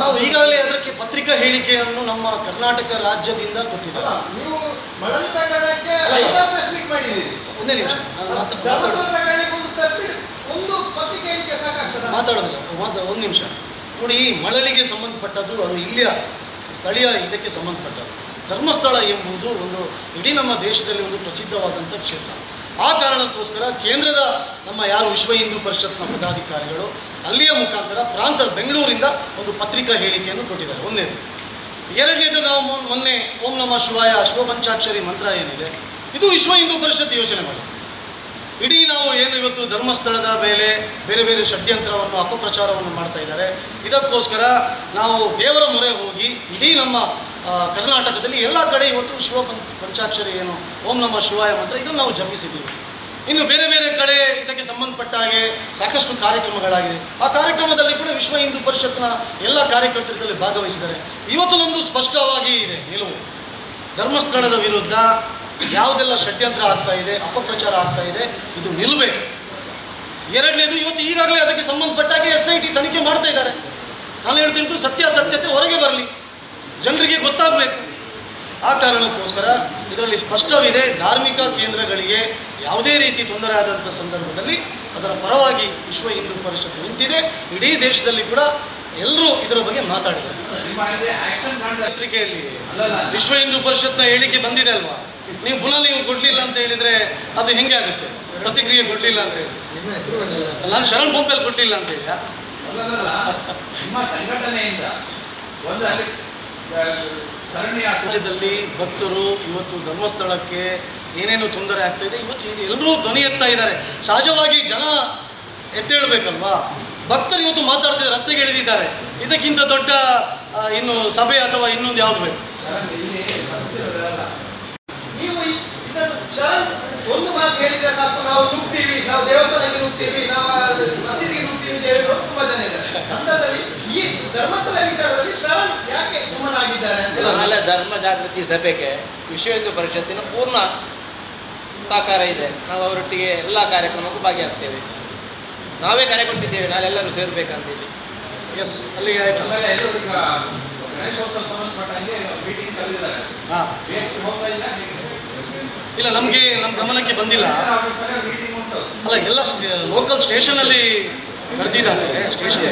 ನಾವು ಈಗಾಗಲೇ ಅದಕ್ಕೆ ಪತ್ರಿಕಾ ಹೇಳಿಕೆಯನ್ನು ನಮ್ಮ ಕರ್ನಾಟಕ ರಾಜ್ಯದಿಂದ ಕೊಟ್ಟಿದ್ದಾರೆ ಒಂದೇ ನಿಮಿಷ ಮಾತಾಡೋದಿಲ್ಲ ಒಂದು ನಿಮಿಷ. ನೋಡಿ ಮಳಲಿಗೆ ಸಂಬಂಧಪಟ್ಟದ್ದು ಅದು ಇಲ್ಲಿಯ ಸ್ಥಳೀಯ ಇದಕ್ಕೆ ಸಂಬಂಧಪಟ್ಟದ್ದು. ಧರ್ಮಸ್ಥಳ ಎಂಬುದು ಒಂದು ಇಡೀ ನಮ್ಮ ದೇಶದಲ್ಲಿ ಒಂದು ಪ್ರಸಿದ್ಧವಾದಂಥ ಕ್ಷೇತ್ರ. ಆ ಕಾರಣಕ್ಕೋಸ್ಕರ ಕೇಂದ್ರದ ನಮ್ಮ ಯಾರು ವಿಶ್ವ ಹಿಂದೂ ಪರಿಷತ್ನ ಪದಾಧಿಕಾರಿಗಳು, ಅಲ್ಲಿಯ ಮುಖಾಂತರ ಪ್ರಾಂತ ಬೆಂಗಳೂರಿಂದ ಒಂದು ಪತ್ರಿಕಾ ಹೇಳಿಕೆಯನ್ನು ಕೊಟ್ಟಿದ್ದಾರೆ. ಒಂದನೇದು ಎರಡನೇದು ನಾವು ಮೊನ್ನೆ ಓಂ ನಮ ಶಿವಾಯ ಶಿವಪಂಚಾಕ್ಷರಿ ಮಂತ್ರ ಏನಿದೆ? ಇದು ವಿಶ್ವ ಹಿಂದೂ ಪರಿಷತ್ ಯೋಚನೆ ಮಾಡಿದೆ ಇಡೀ ನಾವು ಏನು ಇವತ್ತು ಧರ್ಮಸ್ಥಳದ ಮೇಲೆ ಬೇರೆ ಬೇರೆ ಷಡ್ಯಂತ್ರವನ್ನು, ಅಪಪ್ರಚಾರವನ್ನು ಮಾಡ್ತಾ ಇದ್ದಾರೆ. ಇದಕ್ಕೋಸ್ಕರ ನಾವು ದೇವರ ಮೊರೆ ಹೋಗಿ ಇಡೀ ನಮ್ಮ ಕರ್ನಾಟಕದಲ್ಲಿ ಎಲ್ಲ ಕಡೆ ಇವತ್ತು ಶಿವ ಪಂಚಾಕ್ಷರಿ ಏನು, ಓಂ ನಮ ಶಿವಾಯ ಮಂತ್ರ ಇದನ್ನು ನಾವು ಜಪಿಸಿದ್ದೀವಿ. ಇನ್ನು ಬೇರೆ ಬೇರೆ ಕಡೆ ಇದಕ್ಕೆ ಸಂಬಂಧಪಟ್ಟ ಹಾಗೆ ಸಾಕಷ್ಟು ಕಾರ್ಯಕ್ರಮಗಳಾಗಿದೆ ಆ ಕಾರ್ಯಕ್ರಮದಲ್ಲಿ ಕೂಡ ವಿಶ್ವ ಹಿಂದೂ ಪರಿಷತ್ನ ಎಲ್ಲ ಕಾರ್ಯಕರ್ತರು ಭಾಗವಹಿಸಿದ್ದಾರೆ. ಇವತ್ತು ನಮ್ಮದು ಸ್ಪಷ್ಟವಾಗಿ ಇದೆ, ನಿಲುವು. ಧರ್ಮಸ್ಥಳದ ವಿರುದ್ಧ ಯಾವುದೆಲ್ಲ ಷಡ್ಯಂತ್ರ ಆಗ್ತಾ ಇದೆ, ಅಪಪ್ರಚಾರ ಆಗ್ತಾ ಇದೆ, ಇದು ನಿಲ್ಲಬೇಕು ಎರಡನೇದು ಇವತ್ತು ಈಗಾಗಲೇ ಅದಕ್ಕೆ ಸಂಬಂಧಪಟ್ಟಾಗೆ ಎಸ್ ಐ ಟಿ ತನಿಖೆ ಮಾಡ್ತಾ ಇದ್ದಾರೆ. ನಾನು ಹೇಳ್ತಿದ್ದು ಸತ್ಯಾಸತ್ಯತೆ ಹೊರಗೆ ಬರಲಿ. ಜನರಿಗೆ ಗೊತ್ತಾಗಬೇಕು. ಆ ಕಾರಣಕ್ಕೋಸ್ಕರ ಇದರಲ್ಲಿ ಸ್ಪಷ್ಟವಿದೆ, ಧಾರ್ಮಿಕ ಕೇಂದ್ರಗಳಿಗೆ ಯಾವುದೇ ರೀತಿ ತೊಂದರೆ ಆದಂಥ ಸಂದರ್ಭದಲ್ಲಿ ಅದರ ಪರವಾಗಿ ವಿಶ್ವ ಹಿಂದೂ ಪರಿಷತ್ ನಿಂತಿದೆ. ಇಡೀ ದೇಶದಲ್ಲಿ ಕೂಡ ಎಲ್ಲರೂ ಇದರ ಬಗ್ಗೆ ಮಾತಾಡಿದ್ದಾರೆ. ಪತ್ರಿಕೆಯಲ್ಲಿ ವಿಶ್ವ ಹಿಂದೂ ಪರಿಷತ್ನ ಹೇಳಿಕೆ ಬಂದಿದೆ ಅಲ್ವಾ? ನೀವು ಪುನಃ ನೀವು ಕೊಡಲಿಲ್ಲ ಅಂತ ಹೇಳಿದರೆ ಅದು ಹೆಂಗೆ ಆಗುತ್ತೆ? ಪ್ರತಿಕ್ರಿಯೆ ಕೊಡಲಿಲ್ಲ ಅಂತ ಹೇಳಿ. ನಾನು ಶರಣ್ ಪಂಪಲ್ಲಿ ಕೊಟ್ಟಿಲ್ಲ ಅಂತ ಹೇಳಿ. ರಾಜ್ಯದಲ್ಲಿ ಭಕ್ತರು ಇವತ್ತು ಧರ್ಮಸ್ಥಳಕ್ಕೆ ಏನೇನು ತೊಂದರೆ ಆಗ್ತಾ ಇದೆ, ಇವತ್ತು ಎಲ್ಲರೂ ಧ್ವನಿ ಎತ್ತಾ ಇದ್ದಾರೆ. ಸಹಜವಾಗಿ ಜನ ಎತ್ತೇಳ್ಬೇಕಲ್ವಾ ಭಕ್ತರು ಇವತ್ತು ಮಾತಾಡ್ತಿದ್ದಾರೆ ರಸ್ತೆಗೆ ಇಳಿದಿದ್ದಾರೆ. ಇದಕ್ಕಿಂತ ದೊಡ್ಡ ಇನ್ನು ಸಭೆ ಅಥವಾ ಇನ್ನೊಂದು ಯಾವ್ದು ಬೇಕು? ಒಂದು ಮಾತು ಹೇಳಿದ್ರೆ ನಾವು ನುಗ್ತೀವಿ, ನಾವು ದೇವಸ್ಥಾನಕ್ಕೆ ನುಗ್ತೀವಿ, ನಾವು ಮಸೀದಿಗೆ ನುಗ್ತೀವಿ ಅಂತ ಹೇಳಿದ್ರು ತುಂಬಾ ಜನ ಇದ್ದಾರೆ. ಈ ಧರ್ಮಸ್ಥಳ ವಿಚಾರದಲ್ಲಿ ಶರಣ್ ಯಾಕೆ ಸುಮ್ಮನಾಗಿದ್ದಾರೆ ಅಂತ ಹೇಳಿ ನಾಳೆ ಧರ್ಮ ಜಾಗೃತಿ ಸಭೆಗೆ ವಿಶ್ವ ಹಿಂದೂ ಪರಿಷತ್ತಿನ ಪೂರ್ಣ ಸಹಕಾರ ಇದೆ. ನಾವು ಅವರೊಟ್ಟಿಗೆ ಎಲ್ಲ ಕಾರ್ಯಕ್ರಮಕ್ಕೂ ಭಾಗಿಯಾಗ್ತೇವೆ. ನಾವೇ ಕರೆ ಕೊಟ್ಟಿದ್ದೇವೆ ನಾವೆಲ್ಲರೂ ಸೇರಬೇಕಂತೇಳಿ ಎಸ್ ಅಲ್ಲಿಗೆ ಹಾಂ. ಇಲ್ಲ ನಮಗೆ ನಮ್ಮ ಗಮನಕ್ಕೆ ಬಂದಿಲ್ಲ. ಅಲ್ಲ ಎಲ್ಲ ಲೋಕಲ್ ಸ್ಟೇಷನಲ್ಲಿ ಕರೆದಿದ್ದಾರೆ ಸ್ಟೇಷನ್